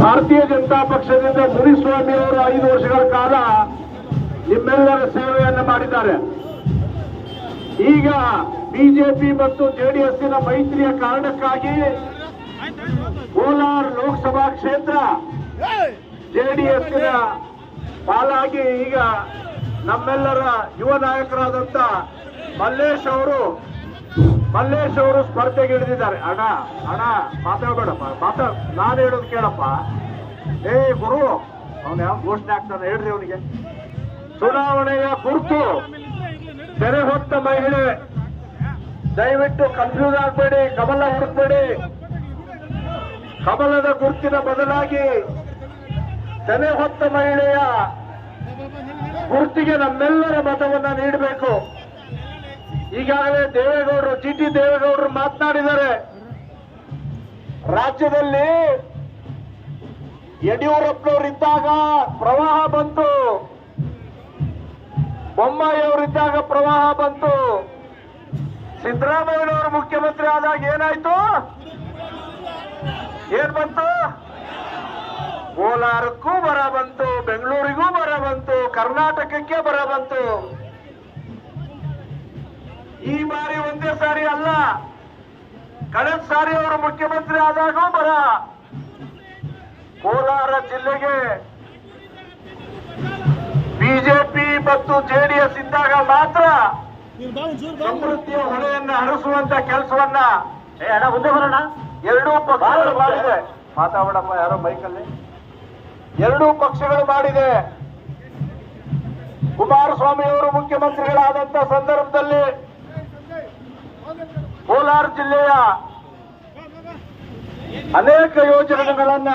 ಭಾರತೀಯ ಜನತಾ ಪಕ್ಷದಿಂದ ಮುನಿಸ್ವಾಮಿ ಅವರು ಐದು ವರ್ಷಗಳ ಕಾಲ ನಿಮ್ಮೆಲ್ಲರ ಸೇವೆಯನ್ನು ಮಾಡಿದ್ದಾರೆ. ಈಗ ಬಿಜೆಪಿ ಮತ್ತು ಜೆಡಿಎಸ್ನ ಮೈತ್ರಿಯ ಕಾರಣಕ್ಕಾಗಿ ಕೋಲಾರ ಲೋಕಸಭಾ ಕ್ಷೇತ್ರ ಜೆಡಿಎಸ್ನ ಪಾಲಾಗಿ ಈಗ ನಮ್ಮೆಲ್ಲರ ಯುವ ನಾಯಕರಾದಂತ ಮಲ್ಲೇಶ್ ಅವರು ಮಲ್ಲೇಶ್ ಅವರು ಸ್ಪರ್ಧೆಗೆ ಇಳಿದಿದ್ದಾರೆ. ಅಣ್ಣ ಅಣ್ಣ ಮಾತಾಡ್ಬೇಡಪ್ಪ ಮಾತ ನಾನು ಹೇಳೋದು ಕೇಳಪ್ಪ. ಏ, ಗುರು, ಅವನು ಯಾವ ಘೋಷಣೆ ಆಗ್ತಾನೆ ಹೇಳ್ರಿ ಅವನಿಗೆ. ಚುನಾವಣೆಯ ಗುರುತು ತೆರೆ ಹೊತ್ತ ಮಹಿಳೆ. ದಯವಿಟ್ಟು ಕನ್ಫ್ಯೂಸ್ ಆಗಬೇಡಿ ಕಮಲ ಹುಡುಕ್ಬೇಡಿ ಕಮಲದ ಗುರುತಿನ ಬದಲಾಗಿ ತೆರೆ ಹೊತ್ತ ಮಹಿಳೆಯ ಗುರುತಿಗೆ ನಮ್ಮೆಲ್ಲರ ಮತವನ್ನ ನೀಡಬೇಕು. ಈಗಾಗಲೇ ದೇವೇಗೌಡರು ಜಿ ಟಿ ದೇವೇಗೌಡರು ಮಾತನಾಡಿದ್ದಾರೆ. ರಾಜ್ಯದಲ್ಲಿ ಯಡಿಯೂರಪ್ಪನವರಿದ್ದಾಗ ಪ್ರವಾಹ ಬಂತು. ಬೊಮ್ಮಾಯಿಯವರಿದ್ದಾಗ ಪ್ರವಾಹ ಬಂತು. ಸಿದ್ದರಾಮಯ್ಯನವರು ಮುಖ್ಯಮಂತ್ರಿ ಆದಾಗ ಏನಾಯ್ತು? ಏನ್ ಬಂತು? ಕೋಲಾರಕ್ಕೂ ಬರ ಬಂತು, ಬೆಂಗಳೂರಿಗೂ ಬರ ಬಂತು, ಕರ್ನಾಟಕಕ್ಕೆ ಬರ ಬಂತು. ಈ ಬಾರಿ ಒಂದೇ ಸಾರಿ ಅಲ್ಲ. ಕಳೆದ ಸಾರಿ ಅವರು ಮುಖ್ಯಮಂತ್ರಿ ಆದಾಗ ಬರ. ಕೋಲಾರ ಜಿಲ್ಲೆಗೆ ಬಿಜೆಪಿ ಮತ್ತು ಜೆಡಿಎಸ್ ಇದ್ದಾಗ ಮಾತ್ರ ಸಮೃದ್ಧಿಯ ಹೊಳೆಯನ್ನ ಹರಿಸುವಂತ ಕೆಲಸವನ್ನ ಮುಂದೆ ಬರೋಣ. ಎರಡೂ ಪಕ್ಷಗಳು ಮಾಡಿದೆ. ಮಾತಾಡಪ್ಪ ಯಾರೋ ಬೈಕಲ್ಲಿ ಎರಡೂ ಪಕ್ಷಗಳು ಮಾಡಿದೆ. ಕುಮಾರಸ್ವಾಮಿ ಅವರು ಮುಖ್ಯಮಂತ್ರಿಗಳಾದಂತ ಸಂದರ್ಭದಲ್ಲಿ ಕೋಲಾರ ಜಿಲ್ಲೆಯ ಅನೇಕ ಯೋಜನೆಗಳನ್ನ